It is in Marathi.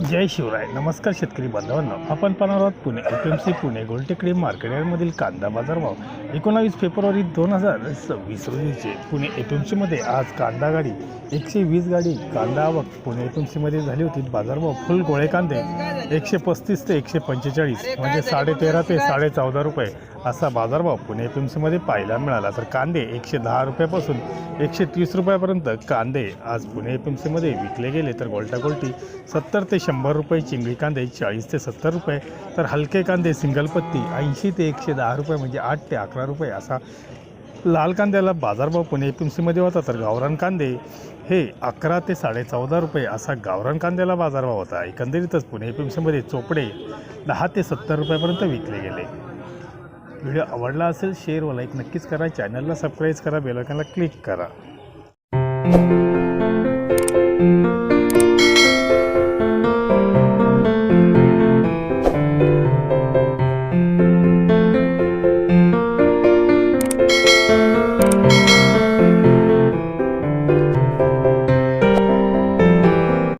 जय शिवराय. नमस्कार शेतकरी बांधवांनो. आपण पाहणार आहोत Pune F M C Pune Goltekdi market यार्डमधील कांदा बाजारभाव एकोणावीस फेब्रुवारी दोन हजार सव्वीस रोजीचे पुणे एफ एम सीमध्ये आज कांदा गाडी एकशे वीस गाडी कांदा आवक पुणे एफ एम सीमध्ये झाली होती. बाजारभाव फुल गोळे कांदे एकशे पस्तीस ते एकशे पंचेचाळीस म्हणजे साडे तेरा ते साडे चौदा रुपये असा बाजारभाव पुणे एफ एम सीमध्ये पाहायला मिळाला. तर कांदे एकशे दहा रुपयापासून एकशे तीस रुपयापर्यंत कांदे आज पुणे एफ एम सीमध्ये विकले गेले. तर गोल्टा गोल्टी सत्तर ते शंभर रुपये चिंगळी कांदे चाळीस ते सत्तर रुपये तर हलके कांदे सिंगल पत्ती ऐंशी ते एकशे दहा रुपये म्हणजे आठ ते अकरा रुपये असा लाल कांद्याला बाजारभाव पुणे एफ एम सीमध्ये होता तर गावरान कांदे हे अकरा ते साडे चौदा रुपये असा गावरान कांद्याला बाजारभाव होता. एकंदरीतच पुणे एफ एम सीमध्ये चोपडे दहा ते सत्तर रुपयापर्यंत विकले गेले. व्हिडिओ आवडला असेल शेअर व लाईक नक्कीच करा. चॅनलला सबस्क्राईब करा बेलायकनला क्लिक करा.